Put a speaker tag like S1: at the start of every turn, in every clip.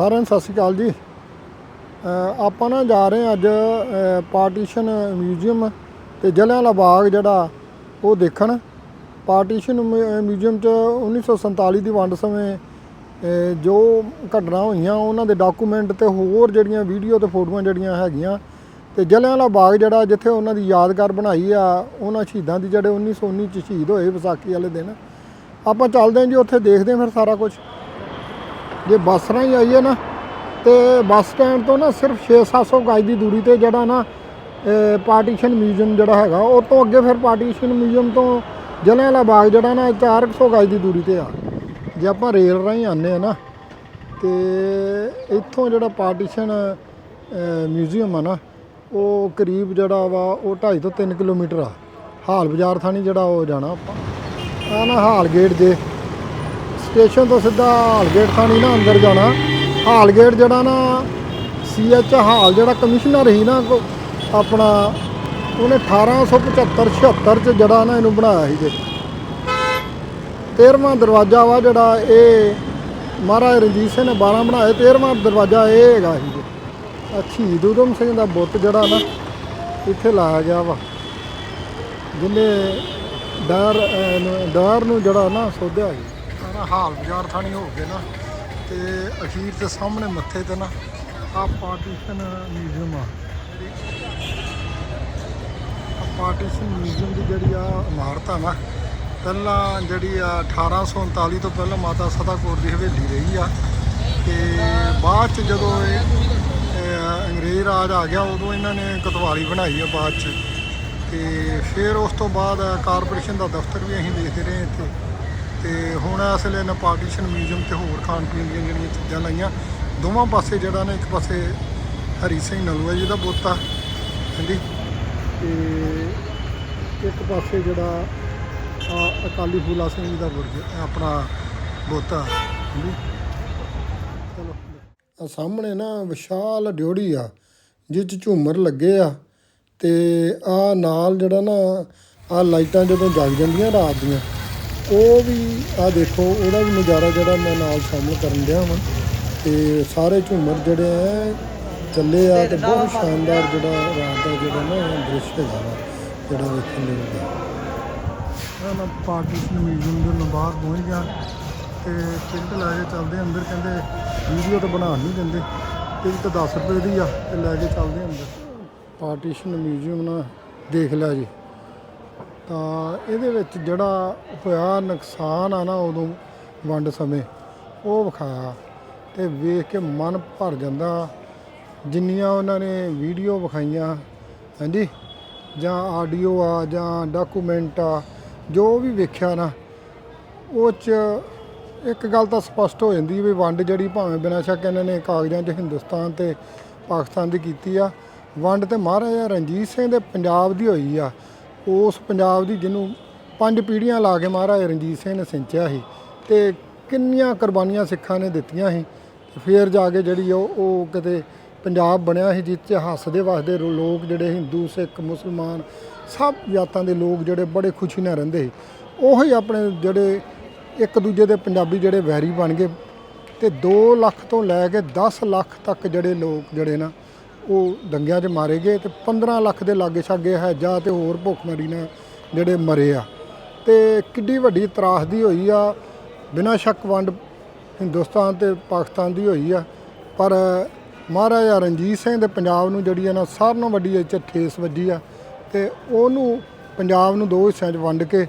S1: ਸਾਰਿਆਂ ਨੂੰ ਸਤਿ ਸ਼੍ਰੀ ਅਕਾਲ ਜੀ। ਆਪਾਂ ਨਾ ਜਾ ਰਹੇ ਹਾਂ ਅੱਜ ਪਾਰਟੀਸ਼ਨ ਮਿਊਜ਼ੀਅਮ ਤੇ ਜਲਿਆਂਵਾਲਾ ਬਾਗ ਜਿਹੜਾ ਉਹ ਦੇਖਣ। ਪਾਰਟੀਸ਼ਨ ਮਿਊਜ਼ੀਅਮ 'ਚ 1947 ਦੀ ਵੰਡ ਸਮੇਂ ਜੋ ਘਟਨਾ ਹੋਈਆਂ, ਉਹਨਾਂ ਦੇ ਡਾਕੂਮੈਂਟ ਤੇ ਹੋਰ ਜਿਹੜੀਆਂ ਵੀਡੀਓ ਤੇ ਫੋਟੋਆਂ ਜਿਹੜੀਆਂ ਹੈਗੀਆਂ, ਤੇ ਜਲਿਆਂਵਾਲਾ ਬਾਗ ਜਿਹੜਾ ਜਿੱਥੇ ਉਹਨਾਂ ਦੀ ਯਾਦਗਾਰ ਬਣਾਈ ਆ, ਉਹਨਾਂ ਸ਼ਹੀਦਾਂ ਦੀ ਜਿਹੜੇ 1919 ਚ ਸ਼ਹੀਦ ਹੋਏ ਵਿਸਾਖੀ ਵਾਲੇ ਦਿਨ। ਆਪਾਂ ਚੱਲਦੇ ਹਾਂ ਜੀ, ਉੱਥੇ ਦੇਖਦੇ ਹਾਂ ਫਿਰ ਸਾਰਾ ਕੁਝ ਜੇ ਬੱਸ ਰਾਹੀਂ ਆਈਏ ਨਾ, ਤੇ ਬੱਸ ਸਟੈਂਡ ਤੋਂ ਨਾ ਸਿਰਫ 6-700 ਗਜ ਦੀ ਦੂਰੀ ਤੇ ਜਿਹੜਾ ਨਾ ਪਾਰਟੀਸ਼ਨ ਮਿਊਜ਼ੀਅਮ ਜਿਹੜਾ ਹੈਗਾ, ਉਹ ਤੋਂ ਅੱਗੇ ਫਿਰ ਪਾਰਟੀਸ਼ਨ ਮਿਊਜ਼ੀਅਮ ਤੋਂ ਜਲਿਆਂਵਾਲਾ ਬਾਗ ਜਿਹੜਾ ਨਾ 400 ਗਜ ਦੀ ਦੂਰੀ ਤੇ ਆ। ਜੇ ਆਪਾਂ ਰੇਲ ਰਾਹੀਂ ਆਨੇ ਆ ਨਾ, ਤੇ ਇੱਥੋਂ ਜਿਹੜਾ ਪਾਰਟੀਸ਼ਨ ਮਿਊਜ਼ੀਅਮ ਆ ਨਾ, ਉਹ ਕਰੀਬ ਜਿਹੜਾ ਵਾ, ਉਹ 2.5 ਤੋਂ 3 ਕਿਲੋਮੀਟਰ ਆ। ਹਾਲ ਬਾਜ਼ਾਰ ਥਾਣੀ ਜਿਹੜਾ ਉਹ ਜਾਣਾ ਆਪਾਂ। ਆ ਨਾ ਹਾਲ ਗੇਟ ਦੇ ਸਟੇਸ਼ਨ ਤੋਂ ਸਿੱਧਾ ਹਾਲਗੇਟ ਥਾਣੀ ਨਾ ਅੰਦਰ ਜਾਣਾ। ਹਾਲ ਗੇਟ ਜਿਹੜਾ ਨਾ ਸੀਐਚ ਹਾਲ ਜਿਹੜਾ ਕਮਿਸ਼ਨਰ ਸੀ ਨਾ ਆਪਣਾ ਉਹਨੇ 1875 76 ਚ ਜਿਹੜਾ ਨਾ ਇਹਨੂੰ ਬਣਾਇਆ ਸੀ ਜੇ 13ਵਾਂ ਦਰਵਾਜ਼ਾ ਵਾ ਜਿਹੜਾ ਇਹ, ਮਹਾਰਾਜ ਰਣਜੀਤ ਸਿੰਘ ਨੇ 12 ਬਣਾਏ 13ਵਾਂ ਦਰਵਾਜ਼ਾ ਇਹ ਹੈਗਾ ਸੀ ਜੇ ਸ਼ਹੀਦ ਊਧਮ ਸਿੰਘ ਦਾ ਬੁੱਤ ਜਿਹੜਾ ਨਾ, ਇੱਥੇ ਲਾਇਆ ਗਿਆ ਵਾ। ਜਿਹਨੇ ਡਰ ਡਰ ਨੂੰ ਜਿਹੜਾ ਨਾ ਸੋਧਿਆ ਸੀ। ਸਾਰਾ ਹਾਲ ਬਾਜ਼ਾਰ ਥਾਣੀ ਹੋ ਕੇ ਨਾ, ਤੇ ਅਖੀਰ ਤੇ ਸਾਹਮਣੇ ਮੱਥੇ ਤੇ ਨਾ ਆ ਪਾਰਟੀਸ਼ਨ ਮਿਊਜ਼ੀਅਮ ਆ। ਪਾਰਟੀਸ਼ਨ ਮਿਊਜ਼ੀਅਮ ਦੀ ਜਿਹੜੀ ਆ ਇਮਾਰਤ ਆ ਨਾ, ਪਹਿਲਾਂ ਜਿਹੜੀ ਆ 1839 ਤੋਂ ਪਹਿਲਾਂ ਮਾਤਾ ਸਦਾ ਕੌਰ ਦੀ ਹਵੇਲੀ ਰਹੀ ਆ, ਤੇ ਬਾਅਦ ਚ ਜਦੋਂ ਇਹ ਅੰਗਰੇਜ਼ ਰਾਜ ਆ ਗਿਆ, ਉਦੋਂ ਇਹਨਾਂ ਨੇ ਕਤਵਾਲੀ ਬਣਾਈ ਆ ਬਾਅਦ ਚ। ਤੇ ਫਿਰ ਉਸ ਤੋਂ ਬਾਅਦ ਕਾਰਪੋਰੇਸ਼ਨ ਦਾ ਦਫ਼ਤਰ ਵੀ ਅਸੀਂ ਦੇਖਦੇ ਰਹੇ ਇੱਥੇ। ਹੁਣ ਇਸ ਵੇਲੇ ਨਾ ਪਾਰਟੀਸ਼ਨ ਮਿਊਜ਼ੀਅਮ ਤੇ ਹੋਰ ਖਾਣ ਪੀਣ ਦੀਆਂ ਜਿਹੜੀਆਂ ਚੀਜ਼ਾਂ ਲਾਈਆਂ, ਦੋਵਾਂ ਪਾਸੇ ਜਿਹੜਾ ਨਾ ਇੱਕ ਪਾਸੇ ਹਰੀ ਸਿੰਘ ਨਲੂਆ ਜੀ ਦਾ ਬੋਤਾ ਹਾਂਜੀ। ਤੇ ਇੱਕ ਪਾਸੇ ਜਿਹੜਾ ਅਕਾਲੀ ਫੂਲਾ ਸਿੰਘ ਜੀ ਦਾ ਬੁਰਜ, ਆਪਣਾ ਬੋਤਾ ਹਾਂਜੀ। ਚਲੋ। ਸਾਹਮਣੇ ਨਾ ਵਿਸ਼ਾਲ ਡਿਓੜੀ ਆ, ਜਿਸ 'ਚ ਝੂਮਰ ਲੱਗੇ ਆ, ਤੇ ਆ ਨਾਲ ਜਿਹੜਾ ਨਾ ਆ ਲਾਈਟਾਂ ਜਦੋਂ ਜਗ ਜਾਂਦੀਆਂ ਰਾਤ ਦੀਆਂ ਉਹ ਵੀ ਆ ਦੇਖੋ ਉਹਦਾ ਵੀ ਨਜ਼ਾਰਾ ਜਿਹੜਾ ਮੈਂ ਨਾਲ ਸ਼ਾਮਲ ਕਰਨ ਡਿਆ ਹਾਂ ਤੇ ਸਾਰੇ ਝੂਮਰ ਜਿਹੜੇ ਆ ਚੱਲੇ ਆ ਤੇ ਬਹੁਤ ਸ਼ਾਨਦਾਰ ਜਿਹੜਾ ਰਾਤ ਦਾ ਜਿਹੜਾ ਨਾ ਦ੍ਰਿਸ਼ ਹੈਗਾ ਵਾ ਜਿਹੜਾ ਵੇਖਣ ਨੂੰ ਮਿਲਦਾ ਨਾ ਪਾਰਟੀਸ਼ਨ ਮਿਊਜ਼ੀਅਮ ਦੇ ਨੂੰ ਬਾਹਰ ਪਹੁੰਚ ਗਿਆ ਤੇ ਟਿਕਟ ਲੈ ਕੇ ਚੱਲਦੇ ਅੰਦਰ ਕਹਿੰਦੇ ਵੀਡੀਓ ਤਾਂ ਬਣਾ ਨਹੀਂ ਦਿੰਦੇ। ਟਿਕਟ 10 ਰੁਪਏ ਦੀ ਆ ਤੇ ਲੈ ਕੇ ਚੱਲਦੇ ਅੰਦਰ। ਪਾਰਟੀਸ਼ਨ ਮਿਊਜ਼ੀਅਮ ਨਾ ਦੇਖ ਲਿਆ ਜੀ। ਤਾਂ ਇਹਦੇ ਵਿੱਚ ਜਿਹੜਾ ਹੋਇਆ ਨੁਕਸਾਨ ਆ ਨਾ ਉਦੋਂ ਵੰਡ ਸਮੇਂ, ਉਹ ਵਿਖਾਇਆ ਤੇ ਵੇਖ ਕੇ ਮਨ ਭਰ ਜਾਂਦਾ। ਜਿੰਨੀਆਂ ਉਹਨਾਂ ਨੇ ਵੀਡੀਓ ਵਿਖਾਈਆਂ, ਹਾਂਜੀ, ਜਾਂ ਆਡੀਓ ਆ, ਜਾਂ ਡਾਕੂਮੈਂਟ ਆ, ਜੋ ਵੀ ਵੇਖਿਆ ਨਾ, ਉਹ ਚ ਇੱਕ ਗੱਲ ਤਾਂ ਸਪਸ਼ਟ ਹੋ ਜਾਂਦੀ ਵੀ ਵੰਡ ਜਿਹੜੀ ਭਾਵੇਂ ਬਿਨਾਂ ਸ਼ੱਕ ਇਹਨਾਂ ਨੇ ਕਾਗਜ਼ਾਂ 'ਚ ਹਿੰਦੁਸਤਾਨ ਤੇ ਪਾਕਿਸਤਾਨ ਦੀ ਕੀਤੀ ਆ। ਵੰਡ ਤੇ ਮਹਾਰਾਜਾ ਰਣਜੀਤ ਸਿੰਘ ਦੇ ਪੰਜਾਬ ਦੀ ਹੋਈ ਆ। ਉਸ ਪੰਜਾਬ ਦੀ ਜਿਹਨੂੰ ਪੰਜ ਪੀੜ੍ਹੀਆਂ ਲਾ ਕੇ ਮਹਾਰਾਜਾ ਰਣਜੀਤ ਸਿੰਘ ਨੇ ਸਿੰਚਿਆ ਸੀ ਤੇ ਕਿੰਨੀਆਂ ਕੁਰਬਾਨੀਆਂ ਸਿੱਖਾਂ ਨੇ ਦਿੱਤੀਆਂ ਸੀ। ਤੇ ਫਿਰ ਜਾ ਕੇ ਜਿਹੜੀ ਉਹ ਉਹ ਕਿਤੇ ਪੰਜਾਬ ਬਣਿਆ ਸੀ, ਜਿਸ 'ਚ ਹੱਸਦੇ ਵਸਦੇ ਰੋ- ਲੋਕ ਜਿਹੜੇ ਹਿੰਦੂ, ਸਿੱਖ, ਮੁਸਲਮਾਨ ਸਭ ਜਾਤਾਂ ਦੇ ਲੋਕ ਜਿਹੜੇ ਬੜੇ ਖੁਸ਼ੀ ਨਾਲ ਰਹਿੰਦੇ ਸੀ। ਉਹੀ ਆਪਣੇ ਜਿਹੜੇ ਇੱਕ ਦੂਜੇ ਦੇ ਪੰਜਾਬੀ ਜਿਹੜੇ ਵੈਰੀ ਬਣ ਗਏ ਤੇ 2 ਲੱਖ ਤੋਂ ਲੈ ਕੇ 10 ਲੱਖ ਤੱਕ ਜਿਹੜੇ ਲੋਕ ਜਿਹੜੇ ਨਾ ਉਹ ਦੰਗਿਆਂ 'ਚ ਮਾਰੇ ਗਏ ਤੇ 15 ਲੱਖ ਦੇ ਲਾਗੇ ਛਾਗੇ ਹੈ ਜਾਂ ਤੇ ਹੋਰ ਭੁੱਖਮਰੀ ਨਾਲ ਜਿਹੜੇ ਮਰੇ ਆ। ਤੇ ਕਿੱਡੀ ਵੱਡੀ ਤਰਾਸਦੀ ਹੋਈ ਆ। ਬਿਨਾਂ ਸ਼ੱਕ ਵੰਡ ਹਿੰਦੁਸਤਾਨ ਤੇ ਪਾਕਿਸਤਾਨ ਦੀ ਹੋਈ ਆ। ਪਰ ਮਹਾਰਾਜਾ ਰਣਜੀਤ ਸਿੰਘ ਦੇ ਪੰਜਾਬ ਨੂੰ ਜਿਹੜੀ ਆ ਨਾ ਸਾਰਿਆਂ ਨਾਲੋਂ ਵੱਡੀ ਇਹ 'ਚ ਠੇਸ ਵੱਜੀ ਆ ਤੇ ਉਹਨੂੰ ਪੰਜਾਬ ਨੂੰ ਦੋ ਹਿੱਸਿਆਂ 'ਚ ਵੰਡ ਕੇ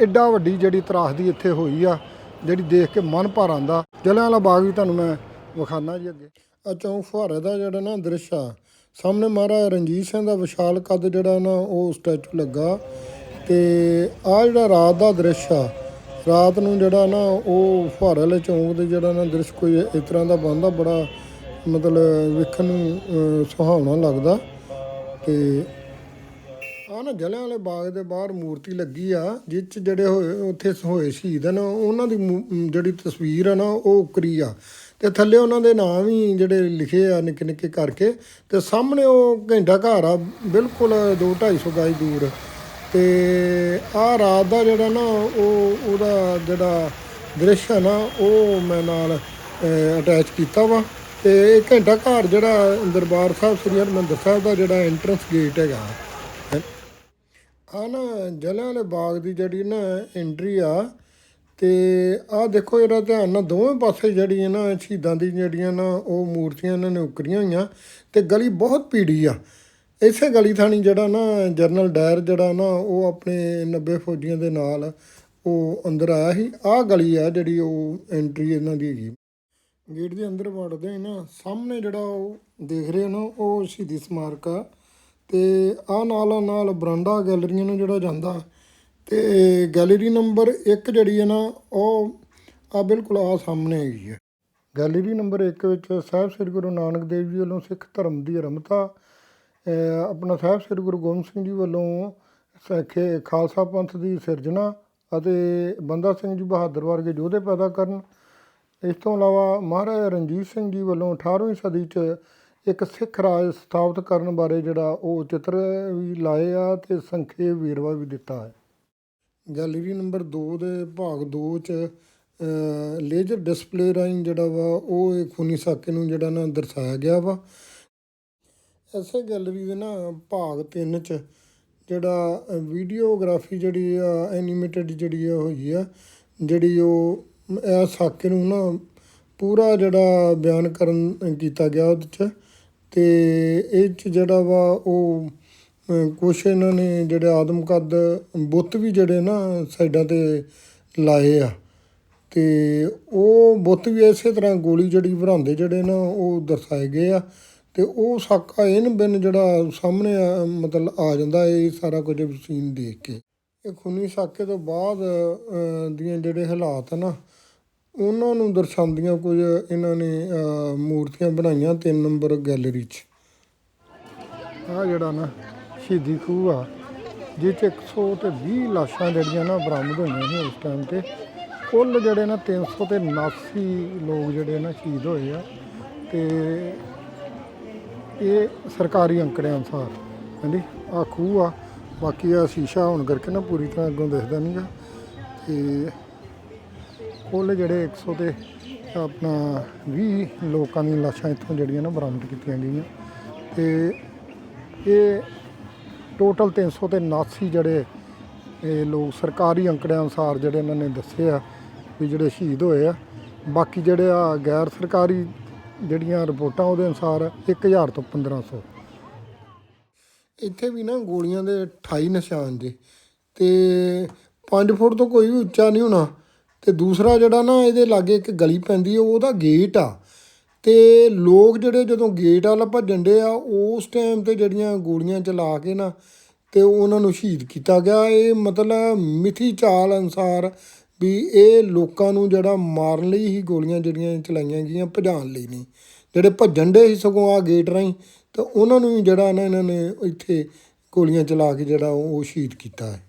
S1: ਐਡਾ ਵੱਡੀ ਜਿਹੜੀ ਤਰਾਸਦੀ ਇੱਥੇ ਹੋਈ ਆ, ਜਿਹੜੀ ਦੇਖ ਕੇ ਮਨ ਭਰ ਆਂਦਾ ਜਲਿਆਂਵਾਲਾ ਬਾਗ ਵੀ ਤੁਹਾਨੂੰ ਮੈਂ ਵਿਖਾਣਾ ਜੀ ਅੱਗੇ। ਆ ਚੌਂਕ ਫੁਹਾਰੇ ਦਾ ਜਿਹੜਾ ਨਾ ਦ੍ਰਿਸ਼ ਆ, ਸਾਹਮਣੇ ਮਹਾਰਾਜਾ ਰਣਜੀਤ ਸਿੰਘ ਦਾ ਵਿਸ਼ਾਲ ਕੱਦ ਜਿਹੜਾ ਨਾ ਉਹ ਸਟੈਚੂ ਲੱਗਾ। ਤੇ ਆ ਜਿਹੜਾ ਰਾਤ ਦਾ ਦ੍ਰਿਸ਼ ਆ, ਰਾਤ ਨੂੰ ਜਿਹੜਾ ਨਾ ਉਹ ਫੁਹਾਰੇ ਵਾਲੇ ਚੌਂਕ ਦੇ ਜਿਹੜਾ ਨਾ ਦ੍ਰਿਸ਼ ਕੋਈ ਇਸ ਤਰ੍ਹਾਂ ਦਾ ਬਣਦਾ, ਬੜਾ ਮਤਲਬ ਵੇਖਣ ਨੂੰ ਸੁਹਾਵਣਾ ਲੱਗਦਾ। ਤੇ ਆ ਨਾ ਜਲਿਆਂ ਵਾਲੇ ਬਾਗ ਦੇ ਬਾਹਰ ਮੂਰਤੀ ਲੱਗੀ ਆ ਜਿਸ ਚ ਜਿਹੜੇ ਹੋਏ, ਉੱਥੇ ਹੋਏ ਸ਼ਹੀਦ ਹਨ ਉਹਨਾਂ ਦੀ ਜਿਹੜੀ ਤਸਵੀਰ ਆ ਨਾ ਉਹ ਉਕਰੀ ਆ। ਤੇ ਥੱਲੇ ਉਹਨਾਂ ਦੇ ਨਾਮ ਵੀ ਜਿਹੜੇ ਲਿਖੇ ਆ ਨਿੱਕੇ ਨਿੱਕੇ ਕਰਕੇ ਤੇ ਸਾਹਮਣੇ ਉਹ ਘੰਟਾ ਘਰ ਆ, ਬਿਲਕੁਲ 2 250 ਗਜ ਦੂਰ। ਤੇ ਆ ਰਾਤ ਦਾ ਜਿਹੜਾ ਨਾ ਉਹ, ਉਹਦਾ ਜਿਹੜਾ ਦ੍ਰਿਸ਼ ਆ ਨਾ, ਉਹ ਮੈਂ ਨਾਲ ਅਟੈਚ ਕੀਤਾ ਵਾ। ਤੇ ਇਹ ਘੰਟਾ ਘਰ ਜਿਹੜਾ ਦਰਬਾਰ ਸਾਹਿਬ, ਸ੍ਰੀ ਹਰਿਮੰਦਰ ਸਾਹਿਬ ਦਾ ਜਿਹੜਾ ਐਂਟਰੈਂਸ ਗੇਟ ਹੈਗਾ। ਆ ਨਾ ਜਲਿਆਂ ਵਾਲੇ ਬਾਗ ਦੀ ਜਿਹੜੀ ਨਾ ਐਂਟਰੀ ਆ ਤੇ ਆਹ ਦੇਖੋ ਇਹਦਾ ਧਿਆਨ ਨਾ ਦੋਵੇਂ ਪਾਸੇ ਜਿਹੜੀਆਂ ਨਾ ਸ਼ਹੀਦਾਂ ਦੀ ਜਿਹੜੀਆਂ ਨਾ ਉਹ ਮੂਰਤੀਆਂ ਇਹਨਾਂ ਨੇ ਉਕਰੀਆਂ ਹੋਈਆਂ ਤੇ ਗਲੀ ਬਹੁਤ ਪੀੜੀ ਆ। ਇਸੇ ਗਲੀ ਥਾਣੀ ਜਿਹੜਾ ਨਾ ਜਰਨਲ ਡਾਇਰ ਜਿਹੜਾ ਨਾ ਉਹ ਆਪਣੇ 90 ਫੌਜੀਆਂ ਦੇ ਨਾਲ ਉਹ ਅੰਦਰ ਆਇਆ ਸੀ। ਆਹ ਗਲੀ ਆ ਜਿਹੜੀ ਉਹ ਐਂਟਰੀ ਇਹਨਾਂ ਦੀ ਹੈਗੀ। ਗੇਟ ਦੇ ਅੰਦਰ ਵੜਦੇ ਨਾ ਸਾਹਮਣੇ ਜਿਹੜਾ ਉਹ ਦੇਖ ਰਹੇ ਨਾ ਉਹ ਸ਼ਹੀਦੀ ਸਮਾਰਕ ਆ। ਤੇ ਆ ਨਾਲ ਨਾਲ ਬਰਾਂਡਾ ਗੈਲਰੀਆਂ ਨੂੰ ਜਿਹੜਾ ਜਾਂਦਾ ਤੇ ਗੈਲਰੀ ਨੰਬਰ 1 ਜਿਹੜੀ ਹੈ ਨਾ, ਉਹ ਆ ਬਿਲਕੁਲ ਆ ਸਾਹਮਣੇ ਹੈਗੀ ਹੈ। ਗੈਲਰੀ ਨੰਬਰ 1 ਵਿੱਚ ਸਾਹਿਬ ਸ੍ਰੀ ਗੁਰੂ ਨਾਨਕ ਦੇਵ ਜੀ ਵੱਲੋਂ ਸਿੱਖ ਧਰਮ ਦੀ ਅਰੰਭਤਾ ਆਪਣਾ ਸਾਹਿਬ ਸ੍ਰੀ ਗੁਰੂ ਗੋਬਿੰਦ ਸਿੰਘ ਜੀ ਵੱਲੋਂ ਸਖੇ ਖਾਲਸਾ ਪੰਥ ਦੀ ਸਿਰਜਣਾ ਅਤੇ ਬੰਦਾ ਸਿੰਘ ਜੀ ਬਹਾਦਰ ਵਰਗੇ ਯੋਧੇ ਪੈਦਾ ਕਰਨ। ਇਸ ਤੋਂ ਇਲਾਵਾ ਮਹਾਰਾਜਾ ਰਣਜੀਤ ਸਿੰਘ ਜੀ ਵੱਲੋਂ 18ਵੀਂ ਸਦੀ 'ਚ ਇੱਕ ਸਿੱਖ ਰਾਜ ਸਥਾਪਿਤ ਕਰਨ ਬਾਰੇ ਜਿਹੜਾ ਉਹ ਚਿੱਤਰ ਵੀ ਲਾਏ ਆ ਤੇ ਸੰਖੇਪ ਵੇਰਵਾ ਵੀ ਦਿੱਤਾ ਹੈ। ਗੈਲਰੀ ਨੰਬਰ 2 ਦੇ ਭਾਗ 2 ਚ ਲੇਜ਼ਰ ਡਿਸਪਲੇ ਰਾਹੀਂ ਜਿਹੜਾ ਵਾ, ਉਹ ਇਹ ਖੂਨੀ ਸਾਕੇ ਨੂੰ ਜਿਹੜਾ ਨਾ ਦਰਸਾਇਆ ਗਿਆ ਵਾ। ਐਸੇ ਗੈਲਰੀ ਦੇ ਨਾ ਭਾਗ 3 ਚ, ਜਿਹੜਾ ਵੀਡੀਓਗ੍ਰਾਫੀ ਜਿਹੜੀ ਆ ਐਨੀਮੇਟਡ ਜਿਹੜੀ ਆ ਹੋਈ ਆ, ਜਿਹੜੀ ਉਹ ਇਹ ਸਾਕੇ ਨੂੰ ਨਾ ਪੂਰਾ ਜਿਹੜਾ ਬਿਆਨ ਕਰਨ ਕੀਤਾ ਗਿਆ ਉਹਦੇ ਚ ਤੇ ਇਹ ਚ ਜਿਹੜਾ ਵਾ, ਉਹ ਕੁਛ ਇਹਨਾਂ ਨੇ ਜਿਹੜੇ ਆਦਮਕਦ ਬੁੱਤ ਵੀ ਜਿਹੜੇ ਨਾ ਸਾਈਡਾਂ ਤੇ ਲਾਏ ਆ। ਤੇ ਉਹ ਬੁੱਤ ਵੀ ਇਸੇ ਤਰ੍ਹਾਂ ਗੋਲੀ ਜਿਹੜੀ ਭਰਾਉਂਦੇ ਜਿਹੜੇ ਨਾ ਉਹ ਦਰਸਾਏ ਗਏ ਆ। ਤੇ ਉਹ ਸਾਕਾ ਇਹਨ ਬਿਨ ਜਿਹੜਾ ਸਾਹਮਣੇ ਮਤਲਬ ਆ ਜਾਂਦਾ ਇਹ ਸਾਰਾ ਕੁਝ ਸੀਨ ਦੇਖ ਕੇ। ਇਹ ਖੂਨੀ ਸਾਕੇ ਤੋਂ ਬਾਅਦ ਦੀਆਂ ਜਿਹੜੇ ਹਾਲਾਤ ਨਾ, ਉਹਨਾਂ ਨੂੰ ਦਰਸਾਉਂਦੀਆਂ ਕੁਝ ਇਹਨਾਂ ਨੇ ਮੂਰਤੀਆਂ ਬਣਾਈਆਂ ਤਿੰਨ ਨੰਬਰ ਗੈਲਰੀ 'ਚ। ਆ ਜਿਹੜਾ ਨਾ ਸ਼ਹੀਦੀ ਖੂਹ ਆ ਜਿਹ 'ਚ 100 ਤੇ 20 ਲਾਸ਼ਾਂ ਜਿਹੜੀਆਂ ਨਾ ਬਰਾਮਦ ਹੋਈਆਂ ਨੇ ਉਸ ਟਾਈਮ ਤੇ। ਕੁੱਲ ਜਿਹੜੇ ਨਾ 300 ਤੇ 79 ਲੋਕ ਜਿਹੜੇ ਨਾ ਸ਼ਹੀਦ ਹੋਏ ਆ ਤੇ ਇਹ ਸਰਕਾਰੀ ਅੰਕੜਿਆਂ ਅਨੁਸਾਰ, ਹਾਂਜੀ ਆ ਖੂਹ ਆ, ਬਾਕੀ ਆ ਸ਼ੀਸ਼ਾ ਹੋਣ ਕਰਕੇ ਨਾ ਪੂਰੀ ਤਰ੍ਹਾਂ ਅੱਗੋਂ ਦਿਖਦਾ ਨਹੀਂਗਾ ਤੇ ਕੁੱਲ ਜਿਹੜੇ 100 ਤੇ ਆਪਣਾ 20 ਲੋਕਾਂ ਦੀਆਂ ਲਾਸ਼ਾਂ ਇੱਥੋਂ ਜਿਹੜੀਆਂ ਨਾ ਬਰਾਮਦ ਕੀਤੀਆਂ ਗਈਆਂ। ਤੇ ਇਹ ਟੋਟਲ 300 ਤੇ 79 ਜਿਹੜੇ ਇਹ ਲੋਕ ਸਰਕਾਰੀ ਅੰਕੜਿਆਂ ਅਨੁਸਾਰ ਜਿਹੜੇ ਇਹਨਾਂ ਨੇ ਦੱਸੇ ਆ ਵੀ ਜਿਹੜੇ ਸ਼ਹੀਦ ਹੋਏ ਆ, ਬਾਕੀ ਜਿਹੜੇ ਆ ਗੈਰ ਸਰਕਾਰੀ ਜਿਹੜੀਆਂ ਰਿਪੋਰਟਾਂ ਉਹਦੇ ਅਨੁਸਾਰ 1000 ਤੋਂ 1500 ਇੱਥੇ ਵੀ ਨਾ ਗੋਲੀਆਂ ਦੇ 28 ਨਿਸ਼ਾਨ ਜੇ ਤੇ 5 ਫੁੱਟ ਤੋਂ ਕੋਈ ਵੀ ਉੱਚਾ ਨਹੀਂ ਹੋਣਾ ਤੇ ਦੂਸਰਾ ਜਿਹੜਾ ਨਾ ਇਹਦੇ ਲਾਗੇ ਇੱਕ ਗਲੀ ਪੈਂਦੀ ਹੈ ਉਹਦਾ ਗੇਟ ਆ। ਅਤੇ ਲੋਕ ਜਿਹੜੇ ਜਦੋਂ ਗੇਟ ਵਾਲਾ ਭੱਜਣ ਡੇ ਆ, ਉਸ ਟਾਈਮ ਤੇ ਜਿਹੜੀਆਂ ਗੋਲੀਆਂ ਚਲਾ ਕੇ ਨਾ, ਤੇ ਉਹਨਾਂ ਨੂੰ ਸ਼ਹੀਦ ਕੀਤਾ ਗਿਆ। ਇਹ ਮਤਲਬ ਮਿਥੀ ਚਾਲ ਅਨੁਸਾਰ ਵੀ ਇਹ ਲੋਕਾਂ ਨੂੰ ਜਿਹੜਾ ਮਾਰਨ ਲਈ ਹੀ ਗੋਲੀਆਂ ਜਿਹੜੀਆਂ ਚਲਾਈਆਂ ਗਈਆਂ, ਭਜਾਉਣ ਲਈ ਨਹੀਂ। ਜਿਹੜੇ ਭੱਜਣ ਡੇ ਸੀ ਸਗੋਂ ਆ ਗੇਟ ਰਾਹੀਂ, ਤਾਂ ਉਹਨਾਂ ਨੂੰ ਵੀ ਜਿਹੜਾ ਨਾ ਇਹਨਾਂ ਨੇ ਇੱਥੇ ਗੋਲੀਆਂ ਚਲਾ ਕੇ ਜਿਹੜਾ ਉਹ ਸ਼ਹੀਦ ਕੀਤਾ ਹੈ।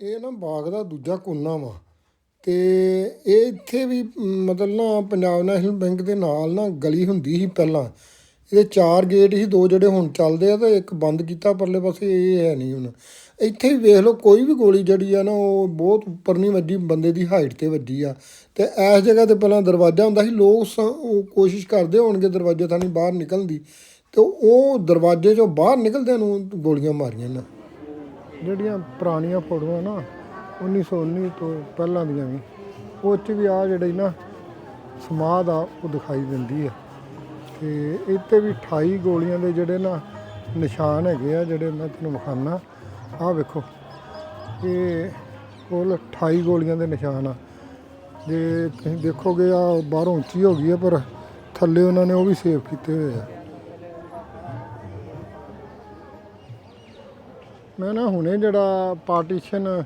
S1: ਇਹ ਨਾ ਬਾਗ ਦਾ ਦੂਜਾ ਕੋਨਾ ਵਾ। ਤੇ ਇਹ ਇੱਥੇ ਵੀ ਮਤਲਬ ਨਾ ਪੰਜਾਬ ਨੈਸ਼ਨਲ ਬੈਂਕ ਦੇ ਨਾਲ ਨਾ ਗਲੀ ਹੁੰਦੀ ਸੀ ਪਹਿਲਾਂ। ਇਹਦੇ ਚਾਰ ਗੇਟ ਸੀ, ਦੋ ਜਿਹੜੇ ਹੁਣ ਚੱਲਦੇ ਆ ਤੇ ਇੱਕ ਬੰਦ ਕੀਤਾ, ਪਰਲੇ ਪਾਸੇ ਇਹ ਹੈ ਨਹੀਂ ਹੁਣ। ਇੱਥੇ ਵੀ ਵੇਖ ਲਓ, ਕੋਈ ਵੀ ਗੋਲੀ ਜਿਹੜੀ ਆ ਨਾ, ਉਹ ਬਹੁਤ ਉੱਪਰ ਨਹੀਂ ਵੱਜੀ, ਬੰਦੇ ਦੀ ਹਾਈਟ ਤੇ ਵੱਜੀ ਆ। ਤੇ ਇਸ ਜਗ੍ਹਾ ਤੇ ਪਹਿਲਾਂ ਦਰਵਾਜ਼ਾ ਹੁੰਦਾ ਸੀ, ਲੋਕ ਸ- ਉਹ ਕੋਸ਼ਿਸ਼ ਕਰਦੇ ਹੋਣਗੇ ਦਰਵਾਜ਼ੇ ਥਾਣੀ ਬਾਹਰ ਨਿਕਲਣ ਦੀ। ਤੇ ਉਹ ਦਰਵਾਜ਼ੇ ਚੋਂ ਬਾਹਰ ਨਿਕਲਦਿਆਂ ਨੂੰ ਗੋਲੀਆਂ ਮਾਰੀਆਂ ਨੇ ਜਿਹੜੀਆਂ ਪੁਰਾਣੀਆਂ ਫੋਟੋਆਂ ਨਾ 1919 ਤੋਂ ਪਹਿਲਾਂ ਦੀਆਂ ਵੀ, ਉਹ 'ਚ ਵੀ ਆ ਜਿਹੜੀ ਨਾ ਸਮਾਧ ਆ, ਉਹ ਦਿਖਾਈ ਦਿੰਦੀ ਆ। ਤੇ ਇੱਥੇ ਵੀ 28 ਗੋਲੀਆਂ ਦੇ ਜਿਹੜੇ ਨਾ ਨਿਸ਼ਾਨ ਹੈਗੇ ਆ, ਜਿਹੜੇ ਮੈਂ ਤੁਹਾਨੂੰ ਵਿਖਾਣਾ ਆਹ ਵੇਖੋ, ਇਹ ਕੋਲ 28 ਗੋਲੀਆਂ ਦੇ ਨਿਸ਼ਾਨ ਆ। ਜੇ ਤੁਸੀਂ ਦੇਖੋਗੇ ਆ ਬਾਹਰੋਂ ਉੱਚੀ ਹੋ ਗਈ ਹੈ ਪਰ ਥੱਲੇ ਉਹਨਾਂ ਨੇ ਉਹ ਵੀ ਸੇਵ ਕੀਤੇ ਹੋਏ ਆ। ਮੈਂ ਨਾ ਹੁਣੇ ਜਿਹੜਾ ਪਾਰਟੀਸ਼ਨ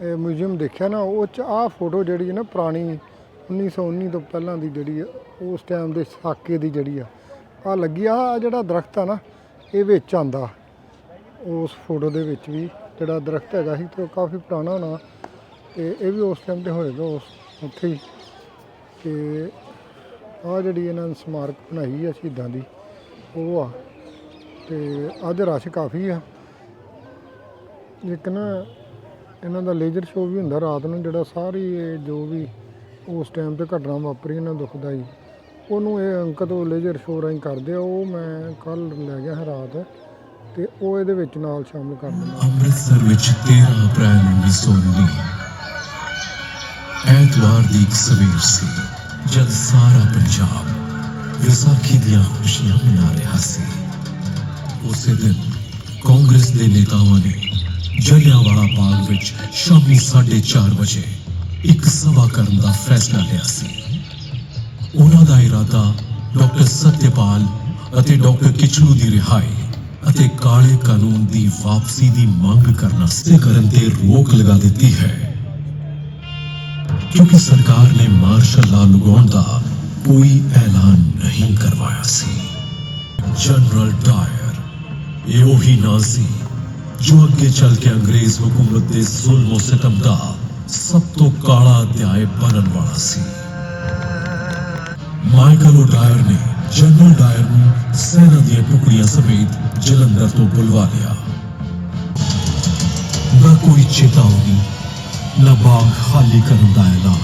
S1: ਮਿਊਜ਼ੀਅਮ ਦੇਖਿਆ ਨਾ, ਉਹ ਚ ਆਹ ਫੋਟੋ ਜਿਹੜੀ ਹੈ ਨਾ ਪੁਰਾਣੀ 1919 ਤੋਂ ਪਹਿਲਾਂ ਦੀ ਜਿਹੜੀ ਆ ਉਸ ਟਾਈਮ ਦੇ ਸਾਕੇ ਦੀ ਜਿਹੜੀ ਆ ਆ ਲੱਗੀ ਆ, ਆਹ ਜਿਹੜਾ ਦਰਖਤ ਆ ਨਾ, ਇਹ ਵਿੱਚ ਆਂਦਾ ਉਸ ਫੋਟੋ ਦੇ ਵਿੱਚ ਵੀ ਜਿਹੜਾ ਦਰਖਤ ਹੈਗਾ ਸੀ, ਤੇ ਉਹ ਕਾਫੀ ਪੁਰਾਣਾ ਨਾ, ਤੇ ਇਹ ਵੀ ਉਸ ਟਾਈਮ ਤੇ ਹੋਏਗਾ, ਉਸ ਉੱਥੇ ਹੀ। ਤੇ ਆ ਜਿਹੜੀ ਇਹਨਾਂ ਨੇ ਸਮਾਰਕ ਬਣਾਈ ਆ ਸ਼ਹੀਦਾਂ ਦੀ, ਉਹ ਆ। ਤੇ ਅੱਜ ਰਸ਼ ਕਾਫੀ ਆ। ਇੱਕ ਨਾ ਇਹਨਾਂ ਦਾ ਲੇਜ਼ਰ ਸ਼ੋਅ ਵੀ ਹੁੰਦਾ ਰਾਤ ਨੂੰ, ਜਿਹੜਾ ਸਾਰੀ ਇਹ ਜੋ ਵੀ ਉਸ ਟਾਈਮ ਤੇ ਘਟਨਾ ਵਾਪਰੀ ਇਹਨਾਂ ਦੁਖਦਾਈ। ਉਹਨੂੰ ਇਹ ਅੰਕਤ ਉਹ ਲੇਜ਼ਰ ਸ਼ੋਅ ਰਾਹੀਂ ਕਰਦੇ ਆ, ਉਹ ਮੈਂ ਕੱਲ ਲੈ ਗਿਆ ਹਾਂ ਰਾਤ ਤੇ ਉਹ ਇਹਦੇ ਵਿੱਚ ਨਾਲ ਸ਼ਾਮਲ ਕਰ ਦਿੰਦਾ।
S2: ਅੰਮ੍ਰਿਤਸਰ ਵਿੱਚ 13 ਅਪ੍ਰੈਲ 1919 ਐਤਵਾਰ ਦੀ ਇੱਕ ਸਵੇਰ ਸੀ, ਜਦ ਸਾਰਾ ਪੰਜਾਬ ਵਿਸਾਖੀ ਦੀਆਂ ਖੁਸ਼ੀਆਂ ਮਨਾ ਰਿਹਾ ਸੀ। ਉਸੇ ਦਿਨ ਕਾਂਗਰਸ ਦੇ ਨੇਤਾਵਾਂ ਨੇ ਜਲਿਆਂਵਾਲਾ ਬਾਗ ਵਿੱਚ ਸ਼ਾਮੀ 4:30 ਵਜੇ ਇੱਕ ਸਭਾ ਕਰਨ ਦਾ ਫੈਸਲਾ ਲਿਆ ਸੀ। ਉਹਨਾਂ ਦਾ ਇਰਾਦਾ ਡਾਕਟਰ ਸਤਿਆਪਾਲ ਅਤੇ ਡਾਕਟਰ ਕਿਚਲੂ ਦੀ ਰਿਹਾਈ ਅਤੇ ਕਾਲੇ ਕਾਨੂੰਨ ਦੀ ਵਾਪਸੀ ਦੀ ਮੰਗ ਕਰਨਾ ਸੀ ਕਰਨ ਤੇ ਰੋਕ ਲਗਾ ਦਿੱਤੀ ਹੈ। ਕਿਉਂਕਿ ਸਰਕਾਰ ਨੇ ਮਾਰਸ਼ਲ ਲਾ ਲਗਾਉਣ ਦਾ ਕੋਈ ਐਲਾਨ ਨਹੀਂ ਕਰਵਾਇਆ ਸੀ। ਜਨਰਲ ਡਾਇਰ, ਇਹ ਉਹੀ ਨਾਂ ਸੀ। ਜੋ ਅੱਗੇ ਚੱਲ ਕੇ ਅੰਗਰੇਜ਼ ਹਕੂਮਤ ਦੇ ਜ਼ੁਲਮ ਸਿਤਮ ਦਾ ਸਭ ਤੋਂ ਕਾਲਾ ਅਧਿਆਇ ਬਣਨ ਵਾਲਾ ਸੀ। ਮਾਈਕਲ ਓਡਾਇਰ ਨੇ ਜਨਰਲ ਡਾਇਰ ਨੂੰ ਸੈਨਾ ਦੀਆਂ ਟੁਕੜੀਆਂ ਸਮੇਤ ਜਲੰਧਰ ਤੋਂ ਬੁਲਵਾ ਲਿਆ। ਨਾ ਕੋਈ ਚੇਤਾਵਨੀ ਨਾ ਬਾਗ ਖਾਲੀ ਕਰਨ ਦਾ ਐਲਾਨ,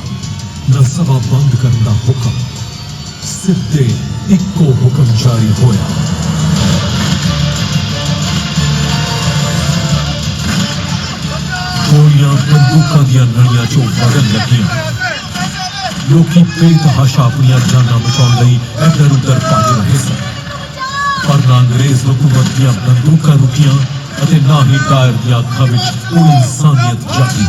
S2: ਨਾ ਸਭਾ ਬੰਦ ਕਰਨ ਦਾ ਹੁਕਮ। ਸਿੱਧੇ ਇੱਕੋ ਹੁਕਮ ਜਾਰੀ ਹੋਇਆ। ਗੋਲੀਆਂ ਬੰਦੂਕਾਂ ਦੀਆਂ ਨਲੀਆਂ ਚੋਂ ਵੜਨ ਲੱਗੀਆਂ। ਲੋਕੀ ਬੇਤਹਾਸ਼ਾ ਆਪਣੀਆਂ ਜਾਨਾਂ ਬਚਾਉਣ ਲਈ ਇੱਧਰ ਉੱਧਰ ਭੱਜ ਰਹੇ ਸਨ। ਪਰ ਨਾ ਅੰਗਰੇਜ਼ ਹਕੂਮਤ ਦੀਆਂ ਬੰਦੂਕਾਂ ਰੁਕੀਆਂ ਅਤੇ ਨਾ ਹੀ ਡਾਇਰ ਦੀਆਂ ਅੱਖਾਂ ਵਿੱਚ ਕੋਈ ਇਨਸਾਨੀਅਤ ਜਾਗੀ।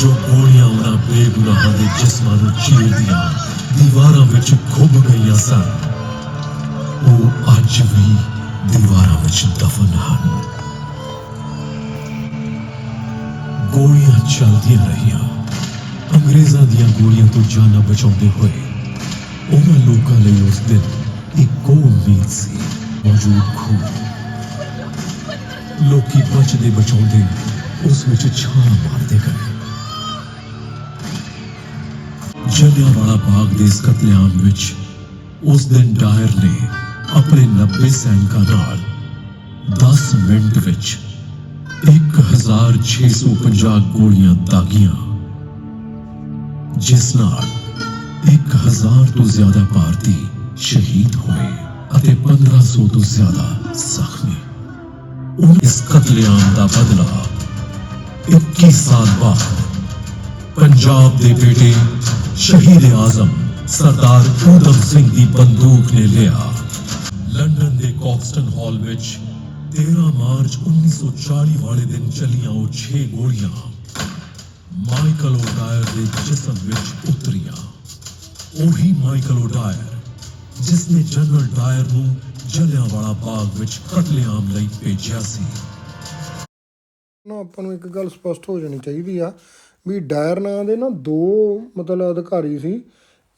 S2: ਜੋ ਗੋਲੀਆਂ ਉਹਨਾਂ ਬੇਗੁਨਾਹਾਂ ਦੇ ਜਿਸਮਾਂ ਨੂੰ ਚੀਰਦੀਆਂ, ਦੀਵਾਰਾਂ ਵਿੱਚ ਖੁੱਭ ਗਈਆਂ ਸਨ, ਉਹ ਅੱਜ ਵੀ ਦੀਵਾਰਾਂ ਵਿੱਚ ਦਫਨ ਹਨ। ਗੋਲੀਆਂ ਚੱਲਦੀਆਂ ਰਹੀਆਂ। ਅੰਗਰੇਜ਼ਾਂ ਦੀਆਂ ਗੋਲੀਆਂ ਤੋਂ ਜਾਨਾਂ ਬਚਾਉਂਦੇ ਹੋਏ ਉਹਨਾਂ ਲੋਕਾਂ ਲਈ ਉਸ ਦਿਨ ਇੱਕ ਉਮੀਦ ਸੀ, ਮੌਜੂਦ ਖੂਨ ਲੋਕੀ ਬਚਦੇ ਬਚਾਉਂਦੇ ਉਸ ਵਿੱਚ ਛਾਲ ਮਾਰਦੇ ਗਏ। ਜਲਿਆਂਵਾਲਾ ਬਾਗ ਦੇ ਇਸ ਕਤਲੇਆਮ ਵਿੱਚ ਉਸ ਦਿਨ ਡਾਇਰ ਨੇ ਆਪਣੇ 90 ਸੈਨਿਕਾਂ ਨਾਲ 10 ਮਿੰਟ ਵਿੱਚ 1650 ਗੋਲੀਆਂ ਦਾਗੀਆਂ। ਜਿਸ ਨਾਲ 1000 ਤੋਂ ਜ਼ਿਆਦਾ ਭਾਰਤੀ ਸ਼ਹੀਦ ਹੋਏ ਅਤੇ 1500 ਤੋਂ ਜ਼ਿਆਦਾ ਜ਼ਖਮੀ। ਉਹ ਇਸ ਕਤਲੇਆਮ ਦਾ ਬਦਲਾ 21 ਸਾਲ ਬਾਅਦ ਪੰਜਾਬ ਦੇ ਬੇਟੇ ਸ਼ਹੀਦ ਆਜ਼ਮ ਸਰਦਾਰ ਊਧਮ ਸਿੰਘ ਦੀ ਬੰਦੂਕ ਨੇ ਲਿਆ। ਲੰਡਨ ਦੇ ਕੌਕਸਟਨ ਹਾਲ ਵਿੱਚ 13 ਮਾਰਚ 1940 ਵਾਲੇ ਦਿਨ ਚੱਲੀਆਂ ਉਹ 6 ਗੋਲੀਆਂ ਮਾਈਕਲ ਓਡਾਇਰ ਦੇ ਜਿਸਮ ਵਿੱਚ ਉਤਰੀਆਂ ਉਹੀ ਮਾਈਕਲ ਓਡਾਇਰ ਜਿਸ ਨੇ ਜਨਰਲ ਡਾਇਰ ਨੂੰ ਜਲਿਆਂਵਾਲਾ ਬਾਗ ਵਿੱਚ ਕਤਲੇਆਮ ਲਈ ਭੇਜਿਆ ਸੀ
S1: ਨਾ ਆਪਾਂ ਨੂੰ ਇੱਕ ਗੱਲ ਸਪਸ਼ਟ ਹੋ ਜਾਣੀ ਚਾਹੀਦੀ ਆ ਵੀ ਡਾਇਰ ਨਾਂ ਦੇ ਨਾ ਦੋ ਮਤਲਬ ਅਧਿਕਾਰੀ ਸੀ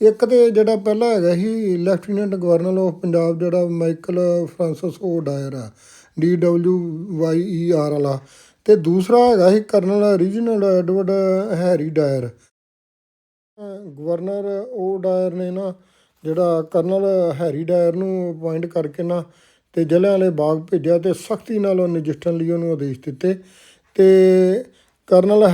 S1: ਇੱਕ ਤੇ ਜਿਹੜਾ ਪਹਿਲਾ ਹੈਗਾ ਸੀ ਲੈਫਟੀਨੈਂਟ ਗਵਰਨਰ ਆਫ ਪੰਜਾਬ ਜਿਹੜਾ ਮਾਈਕਲ ਫਰਾਂਸਿਸ ਓ ਡਾਇਰ ਆ D W Y E R ਵਾਲਾ। ਤੇ ਦੂਸਰਾ ਹੈਗਾ ਸੀ colonel Reginald Edward Harry Dyer. Governor O'Dwyer ਨੇ ਨਾ ਜਿਹੜਾ ਕਰਨਲ ਹੈਰੀ ਡਾਇਰ ਨੂੰ ਅਪਾਇੰਟ ਕਰਕੇ ਨਾ ਤੇ ਜਲਿਆਂਵਾਲੇ ਬਾਗ ਭੇਜਿਆ ਤੇ ਸਖਤੀ ਨਾਲ ਉਹ ਨਜਿੱਠਣ ਲਈ ਉਹਨੂੰ ਆਦੇਸ਼ ਦਿੱਤੇ। ਤੇ ਕਰਨਲ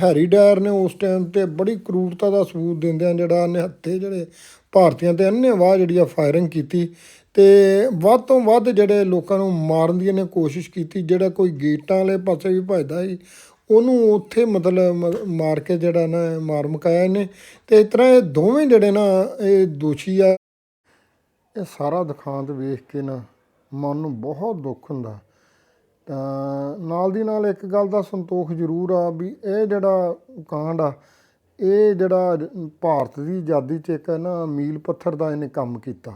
S1: ਹੈਰੀ ਡਾਇਰ ਨੇ ਉਸ ਟਾਈਮ ਤੇ ਬੜੀ ਕਰੂਰਤਾ ਦਾ ਸਬੂਤ ਦਿੰਦਿਆਂ ਜਿਹੜਾ ਨਿਹੱਥੇ ਜਿਹੜੇ ਭਾਰਤੀਆਂ ਤੇ ਅੰਨ੍ਹੇਵਾਹ ਜਿਹੜੀ ਆ ਫਾਇਰਿੰਗ ਕੀਤੀ ਅਤੇ ਵੱਧ ਤੋਂ ਵੱਧ ਜਿਹੜੇ ਲੋਕਾਂ ਨੂੰ ਮਾਰਨ ਦੀ ਇਹਨੇ ਕੋਸ਼ਿਸ਼ ਕੀਤੀ, ਜਿਹੜਾ ਕੋਈ ਗੇਟਾਂ ਵਾਲੇ ਪਾਸੇ ਵੀ ਭੱਜਦਾ ਸੀ, ਉਹਨੂੰ ਉੱਥੇ ਮਤਲਬ ਮ- ਮਾਰ ਕੇ ਜਿਹੜਾ ਨਾ ਮਾਰ ਮੁਕਾਇਆ ਇਹਨੇ। ਤੇ ਇਸ ਤਰ੍ਹਾਂ ਇਹ ਦੋਵੇਂ ਜਿਹੜੇ ਨਾ ਇਹ ਦੋਸ਼ੀ ਆ, ਇਹ ਸਾਰਾ ਦਿਖਾਂਤ ਵੇਖ ਕੇ ਨਾ ਮਨ ਨੂੰ ਬਹੁਤ ਦੁੱਖ ਹੁੰਦਾ। ਤਾਂ ਨਾਲ ਦੀ ਨਾਲ ਇੱਕ ਗੱਲ ਦਾ ਸੰਤੋਖ ਜ਼ਰੂਰ ਆ ਵੀ ਇਹ ਜਿਹੜਾ ਕਾਂਡ ਆ, ਇਹ ਜਿਹੜਾ ਭਾਰਤ ਦੀ ਆਜ਼ਾਦੀ 'ਚ ਇੱਕ ਨਾ ਮੀਲ ਪੱਥਰ ਦਾ ਇਹਨੇ ਕੰਮ ਕੀਤਾ।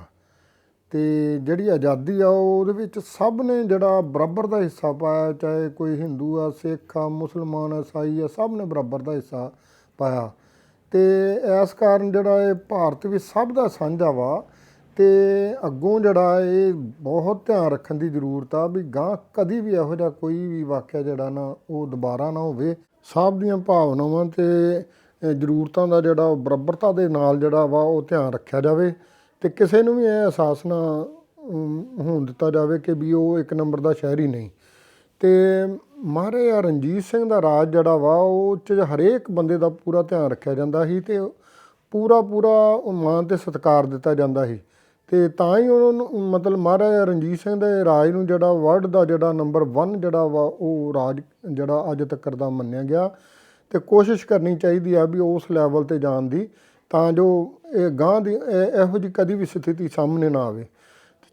S1: ਅਤੇ ਜਿਹੜੀ ਆਜ਼ਾਦੀ ਆ ਉਹਦੇ ਵਿੱਚ ਸਭ ਨੇ ਜਿਹੜਾ ਬਰਾਬਰ ਦਾ ਹਿੱਸਾ ਪਾਇਆ, ਚਾਹੇ ਕੋਈ ਹਿੰਦੂ ਆ, ਸਿੱਖ ਆ, ਮੁਸਲਮਾਨ ਆ ਈਸਾਈ ਆ, ਸਭ ਨੇ ਬਰਾਬਰ ਦਾ ਹਿੱਸਾ ਪਾਇਆ। ਅਤੇ ਇਸ ਕਾਰਨ ਜਿਹੜਾ ਇਹ ਭਾਰਤ ਵੀ ਸਭ ਦਾ ਸਾਂਝਾ ਵਾ ਅਤੇ ਅੱਗੋਂ ਜਿਹੜਾ ਇਹ ਬਹੁਤ ਧਿਆਨ ਰੱਖਣ ਦੀ ਜ਼ਰੂਰਤ ਆ ਵੀ ਗਾਂ ਕਦੀ ਵੀ ਇਹੋ ਜਿਹਾ ਕੋਈ ਵੀ ਵਾਕਿਆ ਜਿਹੜਾ ਨਾ, ਉਹ ਦੁਬਾਰਾ ਨਾ ਹੋਵੇ। ਸਭ ਦੀਆਂ ਭਾਵਨਾਵਾਂ ਤੇ ਜ਼ਰੂਰਤਾਂ ਦਾ ਜਿਹੜਾ ਉਹ ਬਰਾਬਰਤਾ ਦੇ ਨਾਲ ਜਿਹੜਾ ਵਾ, ਉਹ ਧਿਆਨ ਰੱਖਿਆ ਜਾਵੇ। ਅਤੇ ਕਿਸੇ ਨੂੰ ਵੀ ਇਹ ਅਹਿਸਾਸ ਨਾ ਹੋਣ ਦਿੱਤਾ ਜਾਵੇ ਕਿ ਵੀ ਉਹ ਇੱਕ ਨੰਬਰ ਦਾ ਸ਼ਹਿਰੀ ਨਹੀਂ। ਅਤੇ ਮਹਾਰਾਜਾ ਰਣਜੀਤ ਸਿੰਘ ਦਾ ਰਾਜ ਜਿਹੜਾ ਵਾ, ਉਹ ਚ ਹਰੇਕ ਬੰਦੇ ਦਾ ਪੂਰਾ ਧਿਆਨ ਰੱਖਿਆ ਜਾਂਦਾ ਸੀ ਅਤੇ ਪੂਰਾ ਪੂਰਾ ਉਹ ਮਾਣ ਅਤੇ ਸਤਿਕਾਰ ਦਿੱਤਾ ਜਾਂਦਾ ਸੀ। ਅਤੇ ਤਾਂ ਹੀ ਉਹਨਾਂ ਨੂੰ, ਮਤਲਬ ਮਹਾਰਾਜਾ ਰਣਜੀਤ ਸਿੰਘ ਦੇ ਰਾਜ ਨੂੰ ਜਿਹੜਾ ਵਰਲਡ ਦਾ ਜਿਹੜਾ ਨੰਬਰ 1 ਜਿਹੜਾ ਵਾ, ਉਹ ਰਾਜ ਜਿਹੜਾ ਅੱਜ ਤੱਕ ਦਾ ਮੰਨਿਆ ਗਿਆ। ਅਤੇ ਕੋਸ਼ਿਸ਼ ਕਰਨੀ ਚਾਹੀਦੀ ਆ ਵੀ ਉਸ ਲੈਵਲ ਤੇ ਜਾਣ ਦੀ। ਤਾਂ ਜੋ ਇਹ ਗਾਂ ਦੀ, ਇਹ- ਇਹੋ ਜਿਹੀ ਕਦੀ ਵੀ ਸਥਿਤੀ ਸਾਹਮਣੇ ਨਾ ਆਵੇ।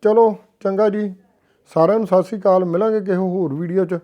S1: ਚਲੋ, ਚੰਗਾ ਜੀ। ਸਾਰਿਆਂ ਨੂੰ ਸਤਿ ਸ੍ਰੀ ਅਕਾਲ। ਮਿਲਾਂਗੇ ਕਿਸੇ ਹੋਰ ਵੀਡੀਓ 'ਚ।